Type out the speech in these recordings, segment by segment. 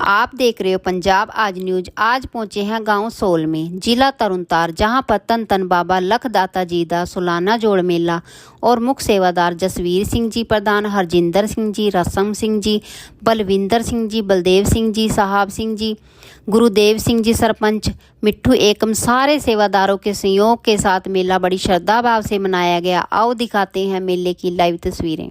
आप देख रहे हो पंजाब आज न्यूज़। आज पहुँचे हैं गाँव सोल में, जिला तरनतार जहाँ पर तन तन बाबा लखदाता जी का सुलाना जोड़ मेला, और मुख्य सेवादार जसवीर सिंह जी प्रधान, हरजिंदर सिंह जी, रसम सिंह जी, बलविंदर सिंह जी, बलदेव सिंह जी, साहब सिंह जी, गुरुदेव सिंह जी सरपंच मिट्टू एकम, सारे सेवादारों के सहयोग के साथ मेला बड़ी श्रद्धा भाव से मनाया गया। आओ दिखाते हैं मेले की लाइव तस्वीरें।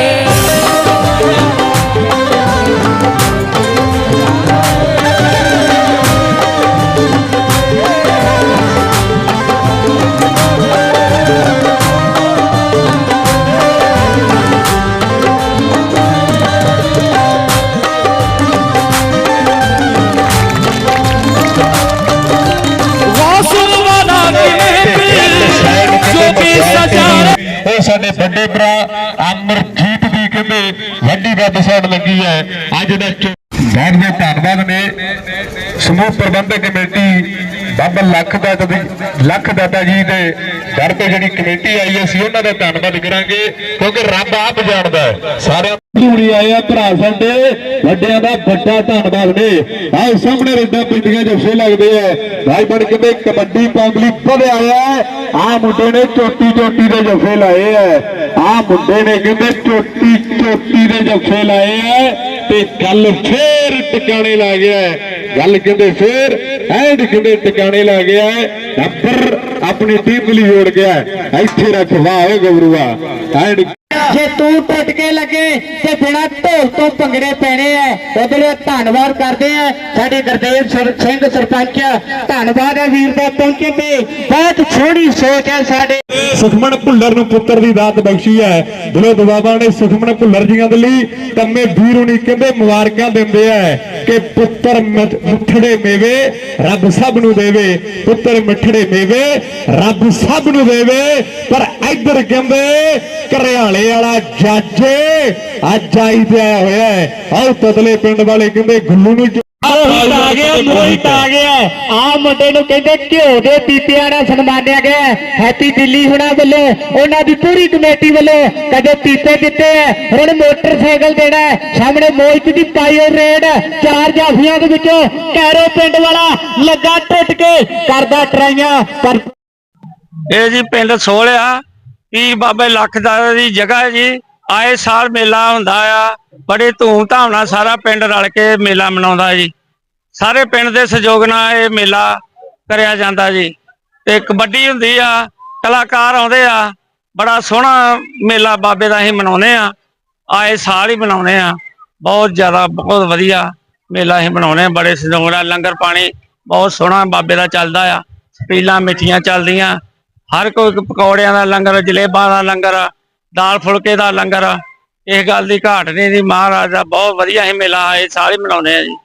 ਸਾਡੇ ਵੱਡੇ ਭਰਾ ਅਮਰਜੀਤ ਦੀ ਕਹਿੰਦੇ ਵੱਡੀ ਵੈਬਸਾਈਟ ਲੱਗੀ ਹੈ। ਅੱਜ ਦਾ ਬਹੁਤ ਬਹੁਤ ਧੰਨਵਾਦ ਨੇ ਸਮੂਹ ਪ੍ਰਬੰਧਕ ਕਮੇਟੀ ਬਾਬਾ ਲੱਖ ਦਾਤਾ ਲੱਖ ਦਾਤਾ ਜੀ ਦੇ ਦਰ ਤੇ ਜਿਹੜੀ ਕਮੇਟੀ ਆਈ ਹੈ, ਅਸੀਂ ਉਹਨਾਂ ਦਾ ਧੰਨਵਾਦ ਕਰਾਂਗੇ, ਕਿਉਂਕਿ ਰੱਬ ਆਪ ਜਾਣਦਾ ਹੈ। ਸਾਰਿਆਂ ਧੂੜੀ ਆਏ ਆ ਭਰਾ ਸਾਡੇ, ਵੱਡਿਆਂ ਦਾ ਵੱਡਾ ਧੰਨਵਾਦ ਨੇ। ਆਹ ਸਾਹਮਣੇ ਰੇਡਾਂ ਪਿੰਡੀਆਂ ਜੱਫੇ ਲੱਗਦੇ ਆ। ਭਾਈ ਬਣ ਕੇ ਕਬੱਡੀ ਪਬਲਿਕ ਵਧੇ ਆਇਆ ਆ। ਮੁੰਡੇ ਨੇ ਚੋਟੀ ਚੋਟੀ ਦੇ ਜੱਫੇ ਲਾਏ ਆ। ਆ ਮੁੰਡੇ ਨੇ ਕਹਿੰਦੇ ਚੋਟੀ ਚੋਟੀ ਦੇ ਜੱਫੇ ਲਾਏ ਆ ਤੇ ਗੱਲ ਫੇਰ ਟਿਕਾਣੇ ਲਾ ਗਿਆ। ਗੱਲ ਕਹਿੰਦੇ ਫੇਰ ਐਂਡ ਕਹਿੰਦੇ ਟਿਕਾਣੇ ਲਾ ਗਿਆ। ਨੰਬਰ ਆਪਣੀ ਟੀਮ ਲਈ ਜੋੜ ਗਿਆ। ਇੱਥੇ ਰੱਖ ਵਾਹ ਓਏ ਗਬਰੂਆ। ਐਂਡ ਜੇ ਤੂੰ ਟੁੱਟ ਕੇ ਲੱਗੇ ਤੇ ਬਿਨਾ ਢੋਲ ਤੋਂ ਭੰਗੜੇ ਪੈਣੇ ਐ ਉਹਦੇ ਲਈ ਧੰਨਵਾਦ ਕਰਦੇ ਆ ਸਾਡੇ ਗੁਰਦੇਵ ਸਿੰਘ ਸਰਪੰਚ ਧੰਨਵਾਦ ਹੈ ਵੀਰ ਦਾ ਪਹੁੰਚੇ ਤੇ। ਬਹੁਤ ਸੋਹਣੀ ਸੋਚ ਹੈ ਸਾਡੇ। ਸੁਖਮਨ ਭੁੱਲਰ ਨੂੰ ਪੁੱਤਰ ਦੀ ਦਾਤ ਬਖਸ਼ੀ ਹੈ। ਦਿਲੋਂ ਦੁਆਵਾਂ ਨੇ ਸੁਖਮਨ ਭੁੱਲਰ ਜੀਆਂ ਦੇ ਲਈ ਕੰਮੇ ਵੀਰ ਹੁਣੀ ਕਹਿੰਦੇ ਮੁਬਾਰਕਾਂ ਦਿੰਦੇ ਆ ਕਿ ਪੁੱਤਰ ਮਿੱਠੜੇ ਮੇਵੇ, ਰੱਬ ਸਭ ਨੂੰ ਦੇਵੇ। ਪੁੱਤਰ ਮਿੱਠੜੇ ਮੇਵੇ, ਰੱਬ ਸਭ ਨੂੰ ਦੇਵੇ। ਪਰ ਇੱਧਰ ਕਹਿੰਦੇ, ਘਰਿਆਲੇ ਵਾਲਾ ਜੱਜ, ਅੱਜ ਆਈ ਤੇ ਆਇਆ ਹੋਇਆ ਹੈ। ਆਹ ਤਤਲੇ ਪਿੰਡ ਵਾਲੇ ਕਹਿੰਦੇ, ਗੁੱਲੂ ਨੂੰ ਮੋਹਿਤ ਆ ਗਿਆ ਮੋਹਿਤ ਆ ਗਿਆ। ਆ ਮੁੰਡੇ ਨੂੰ ਕਹਿੰਦੇ ਘਿਓ ਦੇ ਪੀਪਿਆਂ ਨਾਲ ਸਨਮਾਨਿਆ ਗਿਆ। ਹੈਪੀ ਦਿੱਲੀ ਹੁਣਾ ਵੱਲੋਂ ਉਹਨਾਂ ਦੀ ਪੂਰੀ ਕਮੇਟੀ ਵੱਲੋਂ ਕਦੇ ਪੀਪੇ ਦਿੱਤੇ ਐ ਹੁਣ ਮੋਟਰਸਾਈਕਲ ਦੇਣਾ ਹੈ। ਸਾਹਮਣੇ ਮੋਹਿਤ ਦੀ ਪਾਈਓ ਰੇਡ ਚਾਰ ਜਾਫੀਆਂ ਦੇ ਵਿੱਚੋਂ ਕੈਰੋ ਪਿੰਡ ਵਾਲਾ ਲੱਗਾ ਟੁੱਟ ਕੇ ਕਰਦਾ ਟਰਾਈਆਂ ਪਰ ਇਹ ਜੀ ਪਿੰਡ ਸੋਹਲਿਆ ਪੀਰ ਬਾਬੇ ਲੱਖ ਦਾ ਦੀ ਜਗ੍ਹਾ ਹੈ ਜੀ। ਆਏ ਸਾਲ ਮੇਲਾ ਹੁੰਦਾ ਆ, ਬੜੇ ਧੂਮ-ਧਾਮ ਨਾਲ ਸਾਰਾ ਪਿੰਡ ਰਲ ਕੇ ਮੇਲਾ ਮਨਾਉਂਦਾ ਜੀ। ਸਾਰੇ ਪਿੰਡ ਦੇ ਸਹਿਯੋਗ ਨਾਲ ਇਹ ਮੇਲਾ ਕਰਿਆ ਜਾਂਦਾ ਜੀ। ਤੇ ਕਬੱਡੀ ਹੁੰਦੀ ਆ, ਕਲਾਕਾਰ ਆਉਂਦੇ ਆ, ਬੜਾ ਸੋਹਣਾ ਮੇਲਾ ਬਾਬੇ ਦਾ ਅਸੀਂ ਮਨਾਉਂਦੇ ਆ। ਆਏ ਸਾਲ ਹੀ ਮਨਾਉਂਦੇ ਆ। ਬਹੁਤ ਜ਼ਿਆਦਾ, ਬਹੁਤ ਵਧੀਆ ਮੇਲਾ ਅਸੀਂ ਮਨਾਉਂਦੇ ਆ, ਬੜੇ ਸਹਿਯੋਗ ਨਾਲ ਲੰਗਰ ਪਾਣੀ ਬਹੁਤ ਸੋਹਣਾ ਬਾਬੇ ਦਾ ਚੱਲਦਾ ਆ। ਪੀਲਾਂ ਮਿੱਠੀਆਂ ਚੱਲਦੀਆਂ, ਹਰ ਕੋਈ ਪਕੌੜਿਆਂ ਦਾ ਲੰਗਰ, ਜਲੇਬਾਂ ਦਾ ਲੰਗਰ ਦਾਲ ਫੁਲਕੇ ਦਾ ਲੰਗਰ, ਇਸ ਗੱਲ ਦੀ ਘਾਟ ਨਹੀਂ ਦੀ ਮਹਾਰਾਜ ਦਾ ਬਹੁਤ ਵਧੀਆ ਹੀ ਮੇਲਾ ਹੈ, ਸਾਰੇ ਮਨਾਉਂਦੇ ਆ ਜੀ।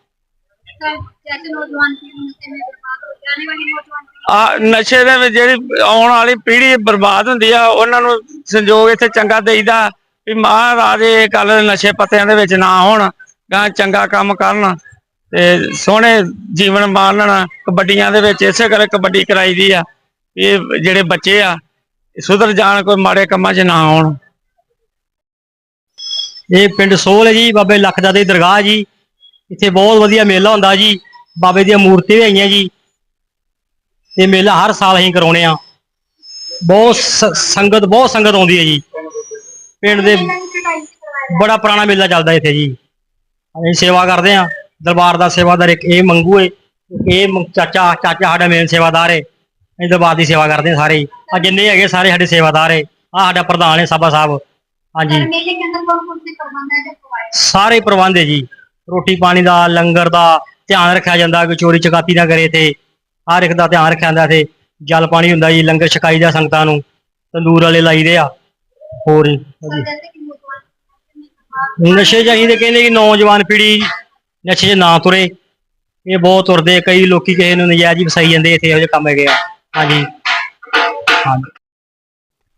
ਆ ਨਸ਼ੇ ਦੇ ਵਿੱਚ ਜਿਹੜੀ ਆਉਣ ਵਾਲੀ ਪੀੜ੍ਹੀ ਬਰਬਾਦ ਹੁੰਦੀ ਆ, ਉਹਨਾਂ ਨੂੰ ਸੰਜੋਗ ਇੱਥੇ ਚੰਗਾ ਦੇਈਦਾ ਵੀ ਮਹਾਰਾਜ ਇਹ ਕੱਲ ਨਸ਼ੇ ਪੱਤਿਆਂ ਦੇ ਵਿੱਚ ਨਾ ਹੋਣ ਗਾਂ ਚੰਗਾ ਕੰਮ ਕਰਨ ਤੇ ਸੋਹਣੇ ਜੀਵਨ ਮਾਣਨ ਕਬੱਡੀਆਂ ਦੇ ਵਿੱਚ ਇਸੇ ਕਰਕੇ ਕਬੱਡੀ ਕਰਾਈ ਦੀ ਆ ਇਹ ਜਿਹੜੇ ਬੱਚੇ ਆ ਸੁਧਰ ਜਾਣ, ਕੋਈ ਮਾੜੇ ਕੰਮਾਂ 'ਚ ਨਾ ਆਉਣ। ਇਹ ਪਿੰਡ ਸੋਲ ਹੈ ਜੀ, ਬਾਬੇ ਲੱਖਦਾ ਦੀ ਦਰਗਾਹ ਜੀ। ਇੱਥੇ ਬਹੁਤ ਵਧੀਆ ਮੇਲਾ ਹੁੰਦਾ ਜੀ, ਬਾਬੇ ਦੀਆਂ ਮੂਰਤੀਆਂ ਵੀ ਆਈਆਂ ਜੀ। ਇਹ ਮੇਲਾ ਹਰ ਸਾਲ ਅਸੀਂ ਕਰਾਉਣੇ ਆ ਬਹੁਤ ਸ- ਸੰਗਤ, ਬਹੁਤ ਸੰਗਤ ਆਉਂਦੀ ਹੈ ਜੀ। ਪਿੰਡ ਦੇ ਬੜਾ ਪੁਰਾਣਾ ਮੇਲਾ ਚੱਲਦਾ ਇੱਥੇ ਜੀ। ਅਸੀਂ ਸੇਵਾ ਕਰਦੇ ਆ ਦਰਬਾਰ ਦਾ ਸੇਵਾਦਾਰ ਇੱਕ ਇਹ ਮੰਗੂ ਏ ਇਹ ਚਾਚਾ ਚਾਚਾ ਸਾਡਾ ਮੇਨ ਸੇਵਾਦਾਰ ਏ ਅਸੀਂ ਦਰਬਾਰ ਦੀ ਸੇਵਾ ਕਰਦੇ ਆ ਸਾਰੇ ਆ ਜਿੰਨੇ ਹੈਗੇ ਸਾਰੇ ਸਾਡੇ ਸੇਵਾਦਾਰ ਏ ਆ ਸਾਡਾ ਪ੍ਰਧਾਨ ਏ ਸਾਬਾ ਸਾਹਿਬ ਹਾਂਜੀ मेले के अंदर कौन कौन से प्रबंध है जो प्रोवाइड ਸਾਰੇ ਪ੍ਰਬੰਧ ਹੈ ਜੀ ਰੋਟੀ ਪਾਣੀ ਦਾ ਲੰਗਰ ਦਾ ਧਿਆਨ ਰੱਖਿਆ ਜਾਂਦਾ ਕੋਈ ਚੋਰੀ ਚਕਾਤੀ ਨਾ ਕਰੇ ਤੇ ਹਰ ਇੱਕ ਦਾ ਧਿਆਨ ਰੱਖਿਆ ਜਾਂਦਾ ਇੱਥੇ ਜਲ ਪਾਣੀ ਹੁੰਦਾ ਜੀ ਲੰਗਰ ਛਕਾਈ ਦਾ ਸੰਗਤਾਂ ਨੂੰ ਤੰਦੂਰ ਵਾਲੇ ਲਾਈਦੇ ਆ ਹੋਰ ਜੀ और जैसे कि नौजवान पीढ़ी नशे में बर्बाद ਨਸ਼ੇ ਚਾਹੀਦੇ ਕਹਿੰਦੇ ਕਿ ਨੌਜਵਾਨ ਪੀੜ੍ਹੀ ਨਸ਼ੇ 'ਚ ਨਾ ਤੁਰੇ ਇਹ ਬਹੁਤ ਤੁਰਦੇ ਕਈ ਲੋਕੀ ਕਿਸੇ ਨੂੰ ਨਜਾਇਜ਼ ਹੀ ਫਸਾਈ ਜਾਂਦੇ ਇੱਥੇ ਇਹੋ ਜਿਹੇ ਕੰਮ ਹੈਗੇ ਆ ਹਾਂਜੀ। ਹਾਂਜੀ।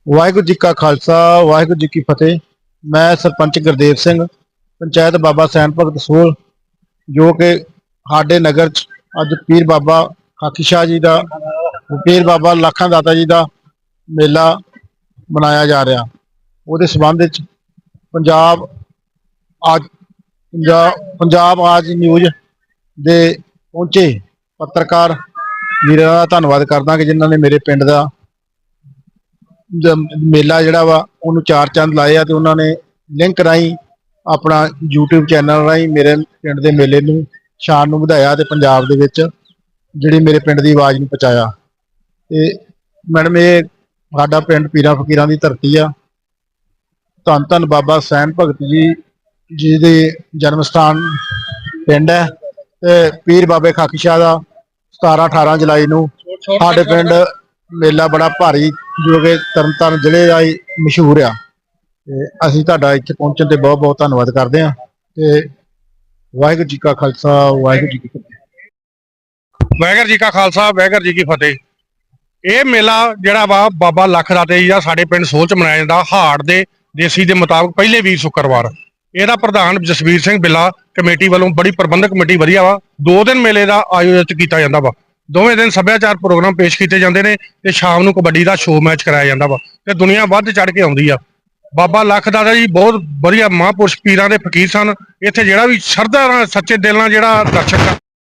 ਵਾਹਿਗੁਰੂ ਜੀ ਕਾ ਖਾਲਸਾ, ਵਾਹਿਗੁਰੂ ਜੀ ਕੀ ਫਤਿਹ। ਮੈਂ ਸਰਪੰਚ ਗੁਰਦੇਵ ਸਿੰਘ, ਪੰਚਾਇਤ ਬਾਬਾ ਸੈਨ ਭਗਤ ਸੋਲ ਜੋ ਕਿ ਸਾਡੇ ਨਗਰ ਚ ਅੱਜ ਪੀਰ ਬਾਬਾ ਖਾਕੀ ਸ਼ਾਹ ਜੀ ਦਾ, ਪੀਰ ਬਾਬਾ ਲੱਖਾਂ ਦਾਤਾ ਜੀ ਦਾ ਮੇਲਾ ਮਨਾਇਆ ਜਾ ਰਿਹਾ। ਉਹਦੇ ਸਬੰਧ ਵਿੱਚ ਪੰਜਾਬ ਅੱਜ ਪੰਜਾਬ ਪੰਜਾਬ ਅੱਜ ਨਿਊਜ਼ ਦੇ ਪਹੁੰਚੇ ਪੱਤਰਕਾਰ ਵੀਰਾਂ ਦਾ ਧੰਨਵਾਦ ਕਰਦਾ ਕਿ ਜਿਨ੍ਹਾਂ ਨੇ ਮੇਰੇ ਪਿੰਡ ਦਾ ਮੇਲਾ ਜਿਹੜਾ ਵਾ, ਉਹਨੂੰ ਚਾਰ ਚੰਦ ਲਾਏ ਆ ਤੇ ਉਹਨਾਂ ਨੇ ਲਿੰਕ ਰਾਹੀਂ ਆਪਣਾ YouTube ਚੈਨਲ ਰਾਹੀਂ ਮੇਰੇ ਪਿੰਡ ਦੇ ਮੇਲੇ ਨੂੰ ਸ਼ਾਨ ਨੂੰ ਵਧਾਇਆ ਤੇ ਪੰਜਾਬ ਦੇ ਵਿੱਚ ਜਿਹੜੀ ਮੇਰੇ ਪਿੰਡ ਦੀ ਆਵਾਜ਼ ਨੂੰ ਪਹੁੰਚਾਇਆ। ਤੇ ਮੈਡਮ, ਇਹ ਸਾਡਾ ਪਿੰਡ ਪੀਰਾਂ ਫਕੀਰਾਂ ਦੀ ਧਰਤੀ ਆ। ਧੰਨ ਧੰਨ ਬਾਬਾ ਸੈਨ ਭਗਤ ਜੀ ਜੀ ਦੇ ਜਨਮ ਸਥਾਨ ਪਿੰਡ ਹੈ ਤੇ ਪੀਰ ਬਾਬੇ ਖਾਕੀ ਸ਼ਾਹ ਦਾ 17 18 ਜੁਲਾਈ ਨੂੰ ਸਾਡੇ ਪਿੰਡ ਮੇਲਾ ਬੜਾ ਭਾਰੀ ਜੋ ਕਿ ਤਰਨਤਾਰਨ ਜ਼ਿਲ੍ਹੇ ਦਾ ਹੀ ਮਸ਼ਹੂਰ ਆ। ਤੇ ਅਸੀਂ ਤੁਹਾਡਾ ਇੱਥੇ ਪਹੁੰਚਣ ਤੇ ਬਹੁਤ ਬਹੁਤ ਧੰਨਵਾਦ ਕਰਦੇ ਹਾਂ ਤੇ ਵਾਹਿਗੁਰੂ ਜੀ ਕਾ ਖਾਲਸਾ, ਵਾਹਿਗੁਰੂ ਜੀ ਕੀ ਫਤਿਹ। ਵਾਹਿਗੁਰੂ ਜੀ ਕਾ ਖਾਲਸਾ, ਵਾਹਿਗੁਰੂ ਜੀ ਕੀ ਫਤਿਹ। ਇਹ ਮੇਲਾ ਜਿਹੜਾ ਵਾ ਬਾਬਾ ਲੱਖ ਦਾ ਤੇ ਦਾ ਸਾਡੇ ਪਿੰਡ ਸੋਲ ਚ ਮਨਾਇਆ ਜਾਂਦਾ, ਹਾੜ ਦੇ ਦੇਸੀ ਦੇ ਮੁਤਾਬਕ ਪਹਿਲੇ ਵੀਰ ਸ਼ੁੱਕਰਵਾਰ। ਇਹਦਾ ਪ੍ਰਧਾਨ ਜਸਵੀਰ ਸਿੰਘ ਬਿੱਲਾ ਕਮੇਟੀ ਵੱਲੋਂ ਬੜੀ ਪ੍ਰਬੰਧਕ ਕਮੇਟੀ ਵਧੀਆ ਵਾ। ਦੋ ਦਿਨ ਮੇਲੇ ਦਾ ਆਯੋਜਿਤ ਕੀਤਾ ਜਾਂਦਾ ਵਾ। ਦੋਵੇਂ ਦਿਨ ਸੱਭਿਆਚਾਰ ਪ੍ਰੋਗਰਾਮ ਪੇਸ਼ ਕੀਤੇ ਜਾਂਦੇ ਨੇ ਤੇ ਸ਼ਾਮ ਨੂੰ ਕਬੱਡੀ ਦਾ ਸ਼ੋਅ ਮੈਚ ਕਰਾਇਆ ਜਾਂਦਾ ਵਾ ਤੇ ਦੁਨੀਆ ਵੱਧ ਚੜ ਕੇ ਆਉਂਦੀ ਆ। ਬਾਬਾ ਲੱਖ ਦਾਦਾ ਜੀ ਬਹੁਤ ਵਧੀਆ ਮਹਾਂਪੁਰਸ਼ ਪੀਰਾਂ ਦੇ ਫਕੀਰ ਸਨ। ਇੱਥੇ ਜਿਹੜਾ ਵੀ ਸ਼ਰਧਾ ਨਾਲ ਸੱਚੇ ਦਿਲ ਨਾਲ ਜਿਹੜਾ ਦਰਸ਼ਕ